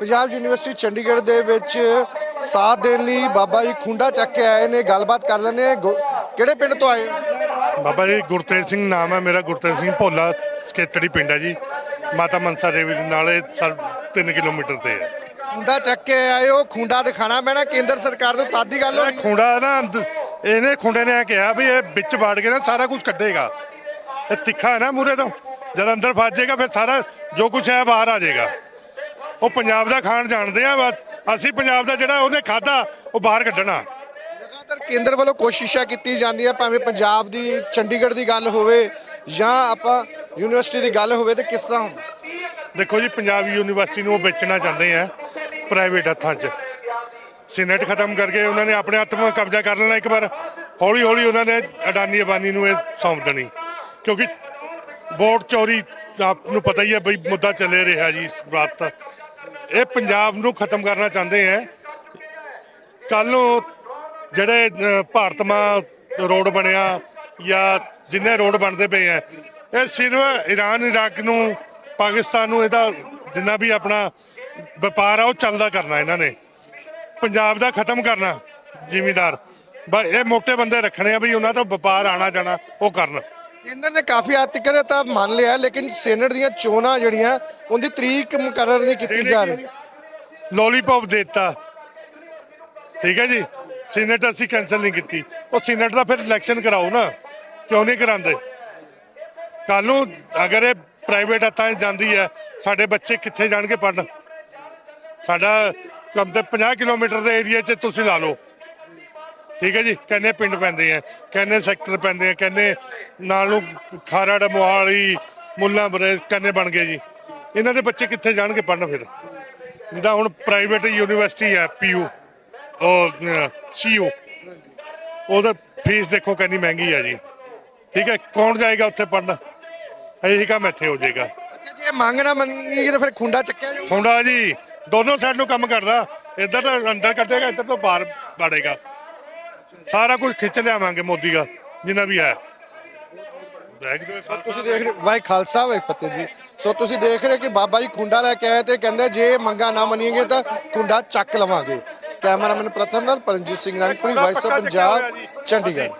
Punjab university Chandigarh ਦੇ ਵਿੱਚ ਸਾਥ ਦੇਣ ਲਈ ਬਾਬਾ ਜੀ ਖੁੰਡਾ ਚੱਕ ਕੇ ਆਏ ਨੇ ਗੱਲਬਾਤ ਕਰ। ਗੁ- ਕਿਹੜੇ ਪਿੰਡ ਤੋਂ ਆਏ? ਬਾਬਾ ਜੀ ਗੁਰਤੇਜ ਸਿੰਘ ਨਾਮ ਹੈ ਮੇਰਾ ਗੁਰਤੇਜ ਸਿੰਘ ਭੋਲਾ ਸਕੇਤੜੀ ਪਿੰਡ ਹੈ ਜੀ। ਮਾਤਾ ਮਨਸਾ ਦੇਵੀ ਦੇ ਨਾਲ 3 ਕਿਲੋਮੀਟਰ ਤੇ ਹੈ। ਖੁੰਡਾ ਚੱਕ ਕੇ ਆਏ ਹੋ ਖੁੰਡਾ ਦਿਖਾਣਾ ਪੈਣਾ ਕੇਂਦਰ ਸਰਕਾਰ ਤੋਂ ਤਦ ਦੀ ਗੱਲ ਹੋਣੀ। ਖੁੰਡਾ ਨਾ ਇਹਨੇ ਖੁੰਡੇ ਨੇ ਕਿਹਾ ਵੀ ਇਹ ਵਿੱਚ ਵਾੜ ਕੇ ਨਾ ਸਾਰਾ ਕੁਝ ਕੱਢੇਗਾ। ਇਹ ਤਿੱਖਾ ਹੈ ਨਾ ਮੂਰੇ ਤੋਂ ਜਦ ਅੰਦਰ ਫਸ ਜਾਏਗਾ ਫਿਰ ਸਾਰਾ ਜੋ ਕੁਝ ਹੈ ਬਾਹਰ ਆ ਜਾਏਗਾ। ਉਹ ਪੰਜਾਬ ਦਾ ਖਾਣ ਜਾਣਦੇ ਆ ਬਸ। ਅਸੀਂ ਪੰਜਾਬ ਦਾ ਜਿਹੜਾ ਉਹਨੇ ਖਾਦਾ ਉਹ ਬਾਹਰ ਕੱਢਣਾ। ਲਗਾਤਾਰ ਕੇਂਦਰ ਵੱਲੋਂ ਕੋਸ਼ਿਸ਼ਾਂ ਕੀਤੀ ਜਾਂਦੀਆਂ ਭਾਵੇਂ ਪੰਜਾਬ ਦੀ ਚੰਡੀਗੜ੍ਹ ਦੀ ਗੱਲ ਹੋਵੇ ਜਾਂ ਆਪਾਂ ਯੂਨੀਵਰਸਿਟੀ ਦੀ ਗੱਲ ਹੋਵੇ ਤੇ ਕਿਸ ਤਰ੍ਹਾਂ? ਦੇਖੋ ਜੀ ਪੰਜਾਬ ਯੂਨੀਵਰਸਿਟੀ ਨੂੰ ਉਹ ਵੇਚਣਾ ਚਾਹੁੰਦੇ ਆ ਪ੍ਰਾਈਵੇਟ ਹੱਥਾਂ 'ਚ। ਸੀਨੇਟ ਖਤਮ ਕਰਕੇ ਉਹਨਾਂ ਨੇ ਆਪਣੇ ਹੱਥ ਕਬਜ਼ਾ ਕਰ ਲੈਣਾ ਇੱਕ ਵਾਰ। ਹੌਲੀ ਹੌਲੀ ਉਹਨਾਂ ਨੇ ਅਡਾਨੀ ਅਬਾਨੀ ਨੂੰ ਇਹ ਸੌਂਪ ਦੇਣੀ। ਕਿਉਂਕਿ ਵੋਟ ਚੋਰੀ ਆਪ ਨੂੰ ਪਤਾ ਹੀ ਹੈ ਬਈ ਮੁੱਦਾ ਚੱਲੇ ਰਿਹਾ ਜੀ ਇਸ ਬਾਤ ਦਾ। ਇਹ ਪੰਜਾਬ ਨੂੰ ਖਤਮ ਕਰਨਾ ਚਾਹੁੰਦੇ ਹੈ ਕੱਲ ਨੂੰ ਜਿਹੜੇ ਭਾਰਤ ਮਾਂ ਰੋਡ ਬਣਿਆ ਜਾਂ ਜਿੰਨੇ ਰੋਡ ਬਣਦੇ ਪਏ ਆ, ਇਹ ਸਿਰਫ ਈਰਾਨ ਇਰਾਕ ਨੂੰ, ਪਾਕਿਸਤਾਨ ਨੂੰ ਇਹਦਾ ਜਿੰਨਾ ਵੀ ਆਪਣਾ ਵਪਾਰ ਆ, ਉਹ ਚੱਲਦਾ ਕਰਨਾ ਇਹਨਾਂ ਨੇ। ਪੰਜਾਬ ਦਾ ਖਤਮ ਕਰਨਾ, ਜ਼ਿਮੀਦਾਰ। ਬਸ ਇਹ ਮੋਟੇ ਬੰਦੇ ਰੱਖਣੇ ਆ ਵੀ ਉਹਨਾਂ ਤੋਂ ਵਪਾਰ ਆਣਾ ਜਾਣਾ ਉਹ ਕਰਨ। ਕੇਂਦਰ ਨੇ ਕਾਫੀ ਹੱਦ ਤੱਕ ਤਾਂ ਮੰਨ ਲਿਆ, ਲੇਕਿਨ ਸੈਨੇਟ ਦੀਆਂ ਚੋਣਾਂ ਜਿਹੜੀਆਂ, ਉਹਦੀ ਤਰੀਕ ਮੁਕਰਰ ਨਹੀਂ ਕੀਤੀ ਜਾ ਰਹੀ। ਲੋਲੀਪੌਪ ਦਿੱਤਾ। ਠੀਕ ਹੈ ਜੀ? ਸੀਨੇਟ ਅਸੀਂ ਕੈਨਸਲ ਨਹੀਂ ਕੀਤੀ। ਉਹ ਸੀਨੇਟ ਦਾ ਫਿਰ ਇਲੈਕਸ਼ਨ ਕਰਾਓ ਨਾ। ਕਿਉਂ ਨਹੀਂ ਕਰਾਉਂਦੇ? ਕੱਲ ਨੂੰ ਅਗਰ ਇਹ ਪ੍ਰਾਈਵੇਟ ਹੱਥਾਂ 'ਚ ਜਾਂਦੀ ਹੈ, ਸਾਡੇ ਬੱਚੇ ਕਿੱਥੇ ਜਾਣਗੇ ਪੜਨ ਸਾਡਾ ਕਮ ਤੇ 50 ਕਿਲੋਮੀਟਰ ਦੇ ਏਰੀਆ 'ਚ ਤੁਸੀਂ ਲਾ ਲਓ। ਠੀਕ ਹੈ ਜੀ ਕਹਿੰਨੇ ਪਿੰਡ ਪੈਂਦੇ ਆ ਕਹਿੰਨੇ ਸੈਕਟਰ ਪੈਂਦੇ ਆ ਕਹਿੰਨੇ ਨਾਲ ਨੂੰ ਖਾਰੜ ਮੋਹਾਲੀ ਮੁੱਲਾ ਬਰੇ ਕਹਿੰਨੇ ਬਣ ਗਏ ਜੀ। ਇਹਨਾਂ ਦੇ ਬੱਚੇ ਕਿੱਥੇ ਜਾਣਗੇ ਪੜਨ ਫਿਰ? ਜਿੱਦਾਂ ਹੁਣ ਪ੍ਰਾਈਵੇਟ ਯੂਨੀਵਰਸਿਟੀ ਹੈ ਪੀਯੂ ਉਹ ਸੀਯੂ ਉਹਦਾ ਫੀਸ ਦੇਖੋ ਕਿੰਨੀ ਮਹਿੰਗੀ ਹੈ ਜੀ। ਠੀਕ ਹੈ ਕੌਣ ਜਾਏਗਾ ਉੱਥੇ ਪੜਨ ਇਹੀ ਕੰਮ ਇੱਥੇ ਹੋ ਜਾਏਗਾ। ਅੱਛਾ ਜੇ ਮੰਗ ਨਾ ਮੰਗੀ ਤਾਂ ਫਿਰ ਖੁੰਡਾ ਚੱਕਿਆ ਜਾਊ ਹੁੰਦਾ ਜੀ ਦੋਨੋਂ ਸਾਈਡ ਨੂੰ ਕੰਮ ਕਰਦਾ। ਇੱਧਰ ਤੋਂ ਅੰਦਰ ਕੱਢੇਗਾ ਇੱਧਰ ਤੋਂ ਬਾਹਰ ਵੜੇਗਾ। ਸਾਰਾ ਕੁਝ ਖਿੱਚ ਲਿਆਵਾਂਗੇ ਮੋਦੀ ਦਾ ਜਿੰਨਾ ਵੀ ਹੈ। ਤੁਸੀਂ ਦੇਖ ਰਹੇ ਵਾਹਿ ਖਾਲਸਾ ਵਾਹਿ ਫਤਿਹ ਜੀ। ਸੋ ਤੁਸੀਂ ਦੇਖ ਰਹੇ ਕਿ ਬਾਬਾ ਜੀ ਖੁੰਡਾ ਲੈ ਕੇ ਆਏ ਤੇ ਕਹਿੰਦੇ ਜੇ ਮੰਗਾ ਨਾ ਮੰਨੀਏ ਤਾਂ ਖੁੰਡਾ ਚੱਕ ਲਵਾਂਗੇ। ਕੈਮਰਾਮੈਨ ਪ੍ਰਥਮ ਨਾਲ ਪਰਮਜੀਤ ਸਿੰਘ ਰੰਗਪੁਰੀ ਵਾਇਸ ਆਫ ਪੰਜਾਬ। ਚੰਡੀਗੜ੍ਹ।